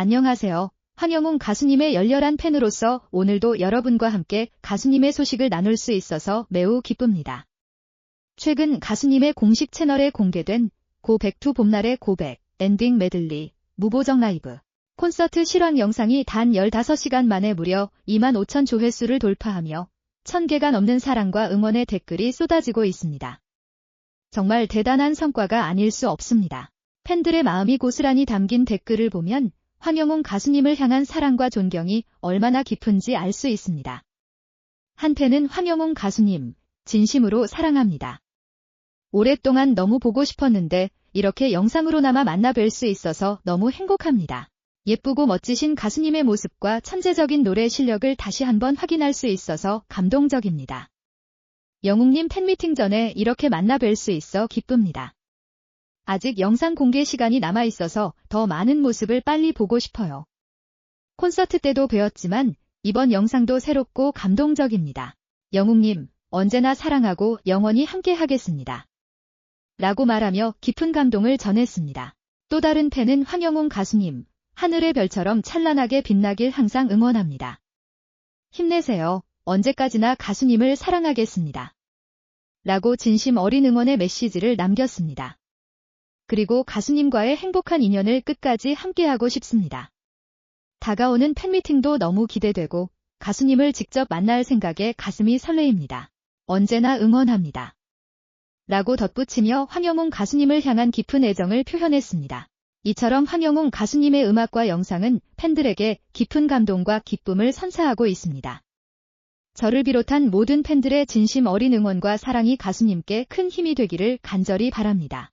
안녕하세요. 황영웅 가수님의 열렬한 팬으로서 오늘도 여러분과 함께 가수님의 소식을 나눌 수 있어서 매우 기쁩니다. 최근 가수님의 공식 채널에 공개된 고 백투 봄날의 고백, 엔딩 메들리, 무보정 라이브, 콘서트 실황 영상이 단 15시간 만에 무려 2만 5천 조회수를 돌파하며 1000개가 넘는 사랑과 응원의 댓글이 쏟아지고 있습니다. 정말 대단한 성과가 아닐 수 없습니다. 팬들의 마음이 고스란히 담긴 댓글을 보면 황영웅 가수님을 향한 사랑과 존경이 얼마나 깊은지 알 수 있습니다. 한 팬은 황영웅 가수님, 진심으로 사랑합니다. 오랫동안 너무 보고 싶었는데 이렇게 영상으로나마 만나 뵐 수 있어서 너무 행복합니다. 예쁘고 멋지신 가수님의 모습과 천재적인 노래 실력을 다시 한번 확인할 수 있어서 감동적입니다. 영웅님 팬미팅 전에 이렇게 만나 뵐 수 있어 기쁩니다. 아직 영상 공개 시간이 남아 있어서 더 많은 모습을 빨리 보고 싶어요. 콘서트 때도 배웠지만 이번 영상도 새롭고 감동적입니다. 영웅님, 언제나 사랑하고 영원히 함께 하겠습니다. 라고 말하며 깊은 감동을 전했습니다. 또 다른 팬은 황영웅 가수님, 하늘의 별처럼 찬란하게 빛나길 항상 응원합니다. 힘내세요. 언제까지나 가수님을 사랑하겠습니다. 라고 진심 어린 응원의 메시지를 남겼습니다. 그리고 가수님과의 행복한 인연을 끝까지 함께하고 싶습니다. 다가오는 팬미팅도 너무 기대되고 가수님을 직접 만날 생각에 가슴이 설레입니다. 언제나 응원합니다. 라고 덧붙이며 황영웅 가수님을 향한 깊은 애정을 표현했습니다. 이처럼 황영웅 가수님의 음악과 영상은 팬들에게 깊은 감동과 기쁨을 선사하고 있습니다. 저를 비롯한 모든 팬들의 진심 어린 응원과 사랑이 가수님께 큰 힘이 되기를 간절히 바랍니다.